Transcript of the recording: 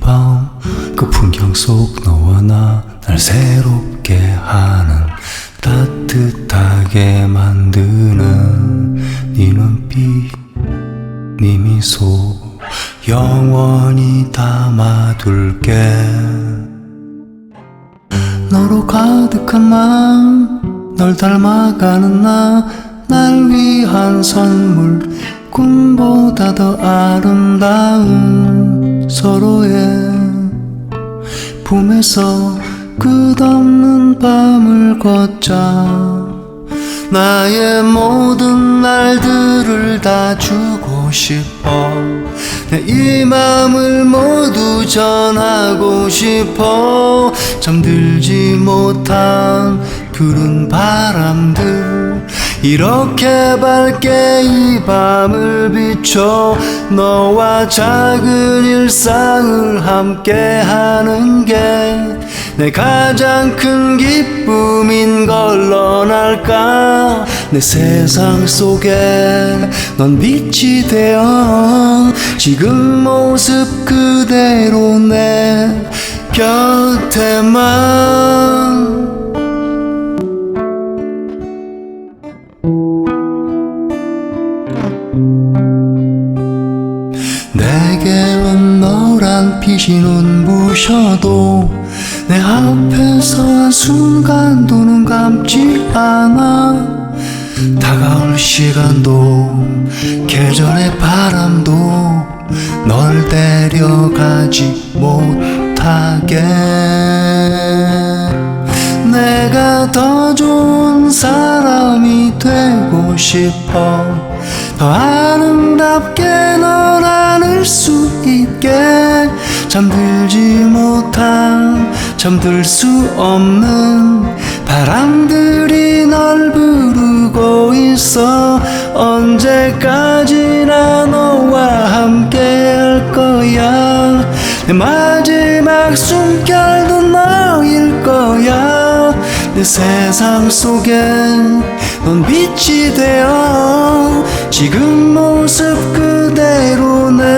밤 그 풍경 속 너와 나 날 새롭게 하는 따뜻하게 만드는 네 눈빛 네 미소 영원히 담아둘게. 너로 가득한 마음 널 닮아가는 나 날 위한 선물 꿈보다 더 아름다운 서로의 품에서 끝없는 밤을 걷자. 나의 모든 날들을 다 주고 싶어. 내 이 맘을 모두 전하고 싶어. 잠들지 못한 푸른 바람들 이렇게 밝게 이 밤을 비춰 너와 작은 일상을 함께 하는 게 내 가장 큰 기쁨인 걸넌 알까? 내 세상 속에 넌 빛이 되어 지금 모습 그대로 내 곁에만 너란 빛이 눈부셔도 내 앞에서 한순간도 눈 감지 않아 다가올 시간도 계절의 바람도 널 데려가지 못하게 내가 더 좋은 사람이 되고 싶어 더 아름답게 널 안을 수 있게 잠들지 못한 잠들 수 없는 바람들이 널 부르고 있어. 언제까지나 너와 함께 할 거야? 내 마지막 숨결도 너일 거야. 내 세상 속엔 넌 빛이 되어 지금 모습 그대로 내